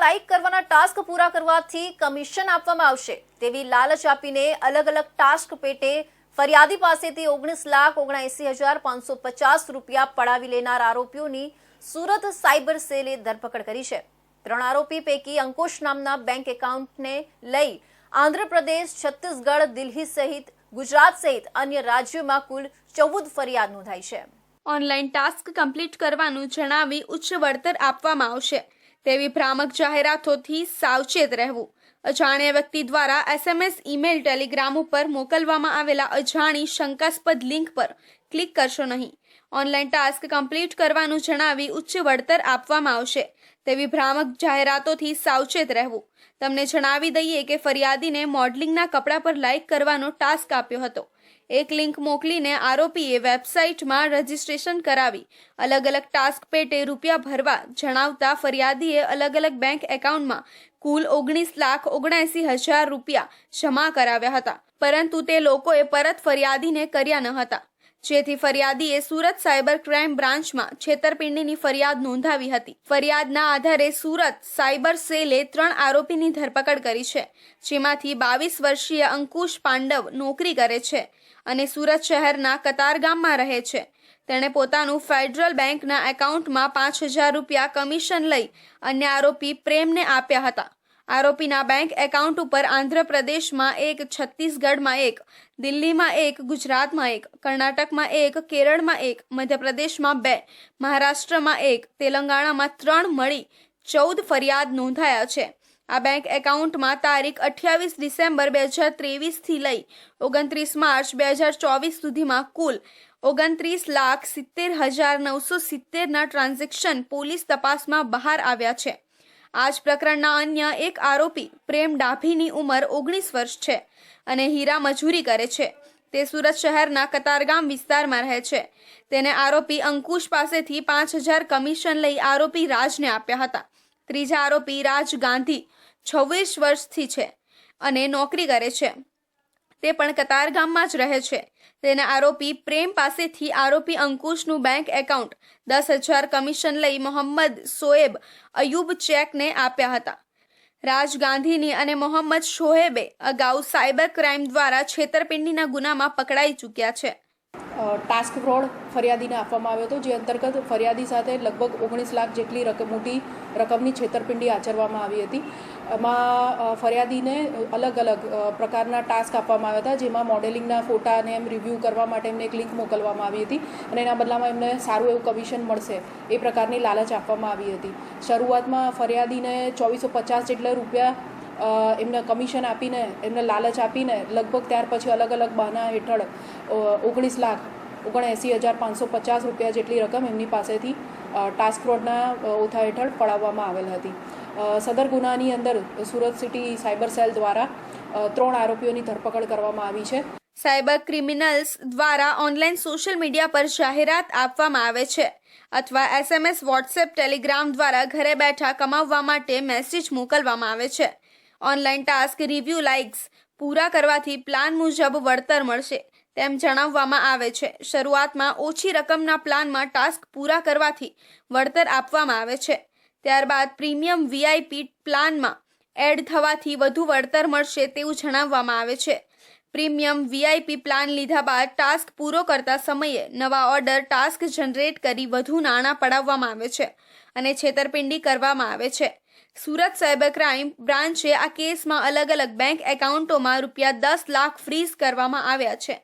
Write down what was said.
Like કરવાના task પૂરા કરવાથી કમિશન આપવામાં આવશે. તેવી લાલચ આપીને અલગ અલગ ટાસ્ક પેટે ફરિયાદી પાસેથી ઓગણીસ લાખ ઓગણએસી હજાર પાંચસો પચાસ રૂપિયા પડાવી લેનાર આરોપીઓની સુરત સાયબર સેલે ધરપકડ કરી છે. ત્રણ આરોપી પૈકી અંકુશ નામના બેંક એકાઉન્ટને લઈ આંધ્રપ્રદેશ, છત્તીસગઢ, દિલ્હી સહિત ગુજરાત સહિત અન્ય રાજ્યોમાં કુલ ચૌદ ફરિયાદ નોંધાઈ છે. ઓનલાઈન ટાસ્ક કમ્પ્લીટ કરવાનું જણાવી ઉચ્ચ વળતર આપવામાં આવશે. તેવી ભ્રામક જાહેરાતોથી સાવચેત રહેવું. અજાણ્યા વ્યક્તિ દ્વારા એસએમએસ, ઈમેલ, ટેલિગ્રામ ઉપર મોકલવામાં આવેલા અજાણી, શંકાસ્પદ લિંક પર ક્લિક કરશો નહીં. ઓનલાઈન ટાસ્ક કમ્પ્લીટ કરવાનું જણાવી ઉચ્ચ વળતર આપવામાં આવશે. તેવી ભ્રામક જાહેરાતોથી સાવચેત રહેવું. તમને જણાવી દઈએ કે ફરિયાદીને મોડલિંગના કપડાં પર લાઇક કરવાનો ટાસ્ક આપ્યો હતો. એક લિંક મોકલીને આરોપીએ વેબસાઇટમાં રજીસ્ટ્રેશન કરાવી. અલગ અલગ ટાસ્ક પેટે રૂપિયા ભરવા જણાવતા ફરિયાદીએ અલગ અલગ બેંક એકાઉન્ટમાં કુલ ઓગણીસ લાખ ઓગણએંસી હજાર રૂપિયા જમા કરાવ્યા હતા. પરંતુ તે લોકોએ પરત ફરિયાદીને કર્યા ન હતા. જેથી ફરિયાદીએ સુરત સાયબર ક્રાઇમ બ્રાન્ચમાં છેતરપિંડીની ફરિયાદ નોંધાવી હતી. ફરિયાદના આધારે સુરત સાયબર સેલે ત્રણ આરોપીની ધરપકડ કરી છે, જેમાંથી બાવીસ વર્ષીય અંકુશ પાંડવ નોકરી કરે છે. અને સુરત શહેરના કતારગામમાં રહે છે. તેણે પોતાનું ફેડરલ બેંકના એકાઉન્ટમાં પાંચ હજાર રૂપિયા કમિશન લઈ અન્ય આરોપી પ્રેમને આપ્યા હતા. આરોપીના બેંક એકાઉન્ટ ઉપર આંધ્રપ્રદેશમાં એક, છત્તીસગઢમાં એક, દિલ્હીમાં એક, ગુજરાતમાં એક, કર્ણાટકમાં એક, કેરળમાં એક, મધ્યપ્રદેશમાં બે, મહારાષ્ટ્રમાં એક, તેલંગાણામાં ત્રણ મળી ચૌદ ફરિયાદ નોંધાયા છે. આ બેંક એકાઉન્ટમાં તારીખ અઠ્યાવીસ ડિસેમ્બર બે હજાર ત્રેવીસથી લઈ ઓગણત્રીસ માર્ચ બે હજાર ચોવીસ સુધીમાં કુલ ઓગણત્રીસ લાખ સિત્તેર હજાર નવસો સિત્તેરના ટ્રાન્ઝેક્શન પોલીસ તપાસમાં બહાર આવ્યા છે. આ જ પ્રકરણના અન્ય એક આરોપી પ્રેમ ડાભીની ઉંમર ઓગણીસ વર્ષ છે અને હીરા મજૂરી કરે છે. તે સુરત શહેરના કતારગામ વિસ્તારમાં રહે છે. તેને આરોપી અંકુશ પાસેથી પાંચ હજાર કમિશન લઈ આરોપી રાજને આપ્યા હતા. ત્રીજા આરોપી રાજ ગાંધી છવ્વીસ વર્ષથી છે અને નોકરી કરે છે. તે પણ કતારગામમાં જ રહે છે. તેના આરોપી પ્રેમ પાસેથી આરોપી અંકુશનું બેંક એકાઉન્ટ દસ હજાર કમિશન લઈ મોહમ્મદ સોએબ અયુબ ચેકને આપ્યા હતા. રાજ ગાંધીની અને મોહમ્મદ શોહેબે અગાઉ સાયબર ક્રાઇમ દ્વારા છેતરપિંડીના ગુનામાં પકડાઈ ચૂક્યા છે. ટાસ્ક ફ્રોડ ફરિયાદીને આપવામાં આવ્યો હતો, જે અંતર્ગત ફરિયાદી સાથે લગભગ ઓગણીસ લાખ જેટલી રકમ મોટી રકમની છેતરપિંડી આચરવામાં આવી હતી. એમાં ફરિયાદીને અલગ અલગ પ્રકારના ટાસ્ક આપવામાં આવ્યા હતા, જેમાં મોડેલિંગના ફોટાને એમ રિવ્યૂ કરવા માટે એમને એક લિંક મોકલવામાં આવી હતી અને એના બદલામાં એમને સારું એવું કમિશન મળશે એ પ્રકારની લાલચ આપવામાં આવી હતી. શરૂઆતમાં ફરિયાદીને ચોવીસો પચાસ જેટલા રૂપિયા એમને કમિશન આપીને, એમને લાલચ આપીને લગભગ ત્યાર પછી અલગ અલગ બહાના હેઠળ ઓગણીસ લાખ, ઓગણએંસી હજાર પાંચસો પચાસ રૂપિયા જેટલી રકમ એમની પાસેથી ટાસ્ક ફ્રોડના ઓથા હેઠળ પડાવવામાં આવેલ હતી. સદર ગુનાની અંદર સુરત સિટી સાયબર સેલ દ્વારા ત્રણ આરોપીઓની ધરપકડ કરવામાં આવી છે. સાયબર ક્રિમિનલ્સ દ્વારા ઓનલાઈન સોશિયલ મીડિયા પર જાહેરાત આપવામાં આવે છે અથવા એસએમએસ વોટ્સએપ ટેલિગ્રામ દ્વારા ઘરે બેઠા કમાવવા માટે મેસેજ મોકલવામાં આવે છે. ઓનલાઈન ટાસ્ક રિવ્યૂ લાઇક્સ પૂરા કરવાથી પ્લાન મુજબ વળતર મળશે, તેમ જણાવવામાં આવે છે. શરૂઆતમાં ઓછી રકમના પ્લાનમાં ટાસ્ક પૂરા કરવાથી વળતર આપવામાં આવે છે. ત્યારબાદ પ્રીમિયમ વીઆઈપી પ્લાનમાં એડ થવાથી વધુ વળતર મળશે તેવું જણાવવામાં આવે છે. પ્રીમિયમ વીઆઈપી પ્લાન લીધા બાદ ટાસ્ક પૂરો કરતા સમયે નવા ઓર્ડર ટાસ્ક જનરેટ કરી વધુ નાણાં પડાવવામાં આવે છે અને છેતરપિંડી કરવામાં આવે છે. સુરત સાયબર ક્રાઇમ બ્રાન્ચે આ કેસમાં અલગ અલગ બેંક એકાઉન્ટોમાં રૂપિયા દસ લાખ ફ્રીઝ કરવામાં આવ્યા છે.